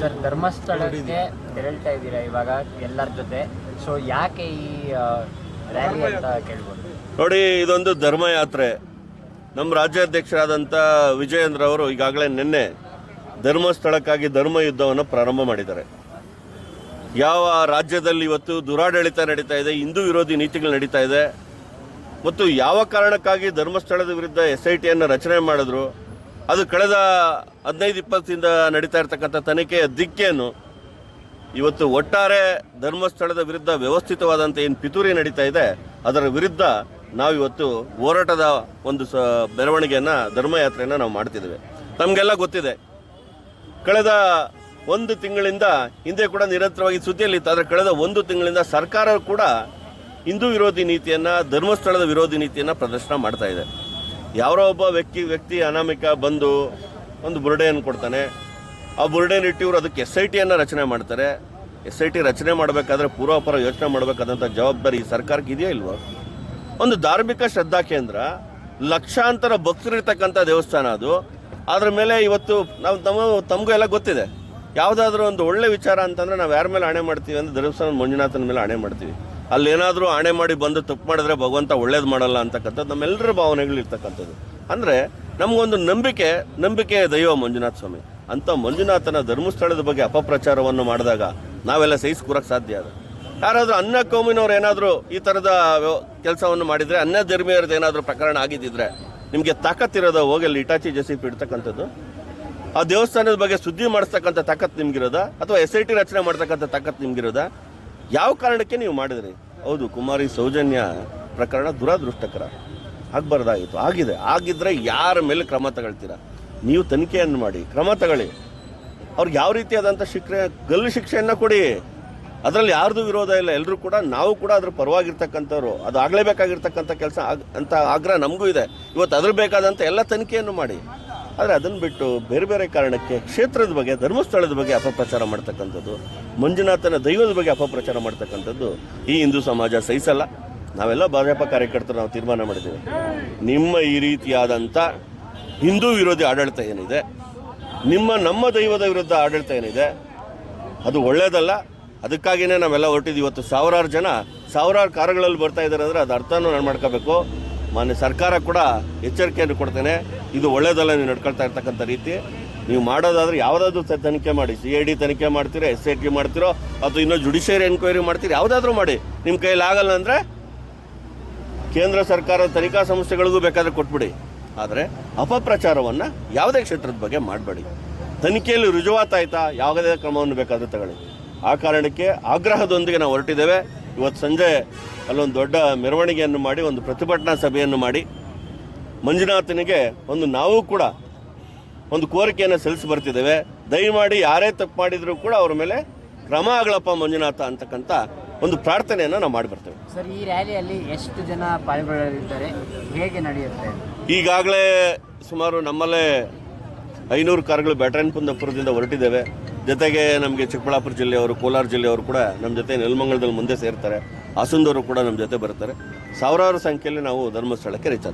Sir, ಧರ್ಮಸ್ಥಳಕ್ಕೆ ತೆರಳ್ತಾ ಇದ್ದೀರಾ ಇವಾಗ ಎಲ್ಲರ ಜೊತೆ? ಸೊ ಯಾಕೆ ಈ ರ್ಯಾಲಿ ಅಂತ ಕೇಳ್ಬೋದು? ನೋಡಿ, ಇದೊಂದು ಧರ್ಮಯಾತ್ರೆ. ನಮ್ಮ ರಾಜ್ಯಾಧ್ಯಕ್ಷರಾದಂಥ ವಿಜಯೇಂದ್ರ ಅವರು ಈಗಾಗಲೇ ನಿನ್ನೆ ಧರ್ಮಸ್ಥಳಕ್ಕಾಗಿ ಧರ್ಮ ಯುದ್ಧವನ್ನು ಪ್ರಾರಂಭ ಮಾಡಿದ್ದಾರೆ. ಯಾವ ರಾಜ್ಯದಲ್ಲಿ ಇವತ್ತು ದುರಾಡಳಿತ ನಡೀತಾ ಇದೆ, ಹಿಂದೂ ವಿರೋಧಿ ನೀತಿಗಳು ನಡೀತಾ ಇದೆ, ಮತ್ತು ಯಾವ ಕಾರಣಕ್ಕಾಗಿ ಧರ್ಮಸ್ಥಳದ ವಿರುದ್ಧ ಎಸ್ ಐ ಟಿಯನ್ನು ರಚನೆ ಮಾಡಿದ್ರು, ಅದು ಕಳೆದ ಹದಿನೈದು ಇಪ್ಪತ್ತಿಂದ ನಡೀತಾ ಇರ್ತಕ್ಕಂಥ ತನಿಖೆಯ ದಿಕ್ಕೇನು ಇವತ್ತು ಒಟ್ಟಾರೆ ಧರ್ಮಸ್ಥಳದ ವಿರುದ್ಧ ವ್ಯವಸ್ಥಿತವಾದಂಥ ಏನು ಪಿತೂರಿ ನಡೀತಾ ಇದೆ, ಅದರ ವಿರುದ್ಧ ನಾವು ಇವತ್ತು ಹೋರಾಟದ ಒಂದು ಸ, ಬೆರವಣಿಗೆಯನ್ನು, ಧರ್ಮಯಾತ್ರೆಯನ್ನು ನಾವು ಮಾಡ್ತಿದ್ದೇವೆ. ತಮಗೆಲ್ಲ ಗೊತ್ತಿದೆ. ಕಳೆದ ಒಂದು ತಿಂಗಳಿಂದ, ಹಿಂದೆ ಕೂಡ ನಿರಂತರವಾಗಿ ಸುದ್ದಿಯಲ್ಲಿತ್ತು ಆದರೆ ಕಳೆದ ಒಂದು ತಿಂಗಳಿಂದ ಸರ್ಕಾರ ಕೂಡ ಹಿಂದೂ ವಿರೋಧಿ ನೀತಿಯನ್ನು, ಧರ್ಮಸ್ಥಳದ ವಿರೋಧಿ ನೀತಿಯನ್ನು ಪ್ರದರ್ಶನ ಮಾಡ್ತಾ ಇದೆ. ಯಾರೋ ಒಬ್ಬ ವ್ಯಕ್ತಿ ವ್ಯಕ್ತಿ ಅನಾಮಿಕ ಬಂದು ಒಂದು ಬುರುಡೆಯನ್ನು ಕೊಡ್ತಾನೆ. ಆ ಬುರುಡೆಯನ್ನು ಇಟ್ಟು ಇವರು ಅದಕ್ಕೆ ಎಸ್ ಐ ಟಿಯನ್ನು ರಚನೆ ಮಾಡ್ತಾರೆ. ಎಸ್ ಐ ಟಿ ರಚನೆ ಮಾಡಬೇಕಾದ್ರೆ ಪೂರ್ವಾಪರ ಯೋಚನೆ ಮಾಡಬೇಕಾದಂಥ ಜವಾಬ್ದಾರಿ ಈ ಸರ್ಕಾರಕ್ಕೆ ಇದೆಯಾ ಇಲ್ವೋ? ಒಂದು ಧಾರ್ಮಿಕ ಶ್ರದ್ಧಾ ಕೇಂದ್ರ, ಲಕ್ಷಾಂತರ ಭಕ್ತರಿರ್ತಕ್ಕಂಥ ದೇವಸ್ಥಾನ ಅದು. ಅದ್ರ ಮೇಲೆ ಇವತ್ತು ನಾವು ತಮ್ಮ ತಮಗೂ ಎಲ್ಲ ಗೊತ್ತಿದೆ. ಯಾವುದಾದ್ರೂ ಒಂದು ಒಳ್ಳೆ ವಿಚಾರ ಅಂತಂದ್ರೆ ನಾವು ಯಾರ ಮೇಲೆ ಆಣೆ ಮಾಡ್ತೀವಿ ಅಂದರೆ ದೇವಸ್ಥಾನ ಮಂಜುನಾಥನ ಮೇಲೆ ಆಣೆ ಮಾಡ್ತೀವಿ. ಅಲ್ಲೇನಾದರೂ ಆಣೆ ಮಾಡಿ ಬಂದು ತಪ್ಪು ಮಾಡಿದ್ರೆ ಭಗವಂತ ಒಳ್ಳೇದು ಮಾಡಲ್ಲ ಅಂತಕ್ಕಂಥದ್ದು ನಮ್ಮೆಲ್ಲರ ಭಾವನೆಗಳು ಇರ್ತಕ್ಕಂಥದ್ದು ಅಂದರೆ ನಮಗೊಂದು ನಂಬಿಕೆ ನಂಬಿಕೆ ದೈವ ಮಂಜುನಾಥ ಸ್ವಾಮಿ. ಅಂತ ಮಂಜುನಾಥನ ಧರ್ಮಸ್ಥಳದ ಬಗ್ಗೆ ಅಪಪ್ರಚಾರವನ್ನು ಮಾಡಿದಾಗ ನಾವೆಲ್ಲ ಸಹಿಸ್ಕೂರಕ್ಕೆ ಸಾಧ್ಯ ಅದು. ಯಾರಾದರೂ ಅನ್ನ ಕೋಮಿನವ್ರು ಏನಾದರೂ ಈ ಥರದ ಕೆಲಸವನ್ನು ಮಾಡಿದರೆ, ಅನ್ನ ಧರ್ಮೀಯರದ್ದು ಏನಾದರೂ ಪ್ರಕರಣ ಆಗಿದ್ದಿದ್ರೆ ನಿಮಗೆ ತಾಕತ್ತಿರೋದ ಹೋಗಿ ಅಲ್ಲಿ ಇಟಾಚಿ ಜಸಿ ಇಡ್ತಕ್ಕಂಥದ್ದು? ಆ ದೇವಸ್ಥಾನದ ಬಗ್ಗೆ ಸುದ್ದಿ ಮಾಡಿಸ್ತಕ್ಕಂಥ ತಾಕತ್ ನಿಮ್ಗಿರೋದಾ? ಅಥವಾ ಎಸ್ ಐ ಟಿ ರಚನೆ ಮಾಡ್ತಕ್ಕಂಥ ತಾಕತ್ ನಿಮ್ಗಿರೋದಾ? ಯಾವ ಕಾರಣಕ್ಕೆ ನೀವು ಮಾಡಿದ್ರಿ? ಹೌದು, ಕುಮಾರಿ ಸೌಜನ್ಯ ಪ್ರಕರಣ ದುರಾದೃಷ್ಟಕರ. ಆಗಬಾರ್ದಾಗಿತ್ತು. ಆಗಿದೆ. ಆಗಿದ್ದರೆ ಯಾರ ಮೇಲೆ ಕ್ರಮ ತಗೊಳ್ತೀರ? ನೀವು ತನಿಖೆಯನ್ನು ಮಾಡಿ. ಕ್ರಮ ತಗೊಳ್ಳಿ. ಅವ್ರಿಗೆ ಯಾವ ರೀತಿಯಾದಂಥ ಶಿಕ್ಷೆ, ಗಲ್ಲು ಶಿಕ್ಷೆಯನ್ನು ಕೊಡಿ. ಅದರಲ್ಲಿ ಯಾರ್ದು ವಿರೋಧ ಇಲ್ಲ. ಎಲ್ಲರೂ ಕೂಡ, ನಾವು ಕೂಡ ಅದ್ರ ಪರವಾಗಿರ್ತಕ್ಕಂಥವ್ರು. ಅದು ಆಗಲೇಬೇಕಾಗಿರ್ತಕ್ಕಂಥ ಕೆಲಸ ಆಗ, ಅಂತ ಆಗ್ರಹ ನಮಗೂ ಇದೆ. ಇವತ್ತು ಅದ್ರ ಬೇಕಾದಂಥ ಎಲ್ಲ ತನಿಖೆಯನ್ನು ಮಾಡಿ. ಆದರೆ ಅದನ್ನು ಬಿಟ್ಟು ಬೇರೆ ಬೇರೆ ಕಾರಣಕ್ಕೆ ಕ್ಷೇತ್ರದ ಬಗ್ಗೆ, ಧರ್ಮಸ್ಥಳದ ಬಗ್ಗೆ ಅಪಪ್ರಚಾರ ಮಾಡ್ತಕ್ಕಂಥದ್ದು, ಮಂಜುನಾಥನ ದೈವದ ಬಗ್ಗೆ ಅಪಪ್ರಚಾರ ಮಾಡ್ತಕ್ಕಂಥದ್ದು ಈ ಹಿಂದೂ ಸಮಾಜ ಸಹಿಸಲ್ಲ. ನಾವೆಲ್ಲ ಭಾಜಪ ಕಾರ್ಯಕರ್ತರು ನಾವು ತೀರ್ಮಾನ ಮಾಡಿದ್ದೇವೆ. ನಿಮ್ಮ ಈ ರೀತಿಯಾದಂಥ ಹಿಂದೂ ವಿರೋಧಿ ಆಡಳಿತ ಏನಿದೆ, ನಿಮ್ಮ, ನಮ್ಮ ದೈವದ ವಿರುದ್ಧ ಆಡಳಿತ ಏನಿದೆ, ಅದು ಒಳ್ಳೇದಲ್ಲ. ಅದಕ್ಕಾಗಿಯೇ ನಾವೆಲ್ಲ ಹೊರಟಿದ್ವಿ ಇವತ್ತು ಸಾವಿರಾರು ಜನ, ಸಾವಿರಾರು ಕಾರುಗಳಲ್ಲಿ ಬರ್ತಾ ಇದ್ದಾರೆ ಅಂದರೆ ಅದು ಅರ್ಥನೂ ನಾನು ಮಾಡ್ಕೋಬೇಕು. ಮಾನ್ಯ ಸರ್ಕಾರ ಕೂಡ ಎಚ್ಚರಿಕೆಯನ್ನು ಕೊಡ್ತೇನೆ. ಇದು ಒಳ್ಳೆಯದಲ್ಲ ನೀವು ನಡ್ಕೊಳ್ತಾ ಇರ್ತಕ್ಕಂಥ ರೀತಿ. ನೀವು ಮಾಡೋದಾದ್ರೆ ಯಾವುದಾದ್ರೂ ತನಿಖೆ ಮಾಡಿ. ಸಿ ಐ ಡಿ ತನಿಖೆ ಮಾಡ್ತೀರೋ, ಎಸ್ ಐ ಟಿ ಮಾಡ್ತೀರೋ, ಅಥವಾ ಇನ್ನೂ ಜುಡಿಷಿಯರಿ ಎನ್ಕ್ವೈರಿ ಮಾಡ್ತೀರಿ, ಯಾವುದಾದ್ರೂ ಮಾಡಿ. ನಿಮ್ಮ ಕೈಯಲ್ಲಿ ಆಗಲ್ಲ ಅಂದರೆ ಕೇಂದ್ರ ಸರ್ಕಾರದ ತನಿಖಾ ಸಂಸ್ಥೆಗಳಿಗೂ ಬೇಕಾದರೆ ಕೊಟ್ಬಿಡಿ. ಆದರೆ ಅಪಪ್ರಚಾರವನ್ನು ಯಾವುದೇ ಕ್ಷೇತ್ರದ ಬಗ್ಗೆ ಮಾಡಬೇಡಿ. ತನಿಖೆಯಲ್ಲಿ ರುಜುವಾತಾಯ್ತಾ ಯಾವುದೇ ಕ್ರಮವನ್ನು ಬೇಕಾದರೂ ತಗೊಳ್ಳಿ. ಆ ಕಾರಣಕ್ಕೆ ಆಗ್ರಹದೊಂದಿಗೆ ನಾವು ಹೊರಟಿದ್ದೇವೆ. ಇವತ್ತು ಸಂಜೆ ಅಲ್ಲೊಂದು ದೊಡ್ಡ ಮೆರವಣಿಗೆಯನ್ನು ಮಾಡಿ, ಒಂದು ಪ್ರತಿಭಟನಾ ಸಭೆಯನ್ನು ಮಾಡಿ. ಮಂಜುನಾಥನಿಗೆ ಒಂದು ನಾವು ಕೂಡ ಒಂದು ಕೋರಿಕೆಯನ್ನು ಸಲ್ಲಿಸಿ ಬರ್ತಿದ್ದೇವೆ. ದಯಮಾಡಿ ಯಾರೇ ತಪ್ಪು ಮಾಡಿದರೂ ಕೂಡ ಅವ್ರ ಮೇಲೆ ಕ್ರಮ ಆಗಲಪ್ಪ ಮಂಜುನಾಥ ಅಂತಕ್ಕಂಥ ಒಂದು ಪ್ರಾರ್ಥನೆಯನ್ನು ನಾವು ಮಾಡಿ ಬರ್ತೇವೆ. ಸರ್ ಈ ರ್ಯಾಲಿಯಲ್ಲಿ ಎಷ್ಟು ಜನ ಪಾಲ್ಗೊಳ್ಳಲಿದ್ದಾರೆ? ಹೇಗೆ ನಡೆಯುತ್ತೆ? ಈಗಾಗಲೇ ಸುಮಾರು ನಮ್ಮಲ್ಲೇ ಐನೂರು ಕಾರ್ಗಳು ಬ್ಯಾಟರಾಯನ್ ಕುಂದಪುರದಿಂದ ಹೊರಟಿದ್ದೇವೆ. ಜೊತೆಗೆ ನಮಗೆ ಚಿಕ್ಕಬಳ್ಳಾಪುರ ಜಿಲ್ಲೆಯವರು ಕೋಲಾರ ಜಿಲ್ಲೆಯವರು ಕೂಡ ನಮ್ಮ ಜೊತೆ ನೆಲಮಂಗಲದಲ್ಲಿ ಮುಂದೆ ಸೇರ್ತಾರೆ. ಹಾಸನದವರು ಕೂಡ ನಮ್ಮ ಜೊತೆ ಬರ್ತಾರೆ. ಸಾವಿರಾರು ಸಂಖ್ಯೆಯಲ್ಲಿ ನಾವು ಧರ್ಮಸ್ಥಳಕ್ಕೆ ರೀಚ್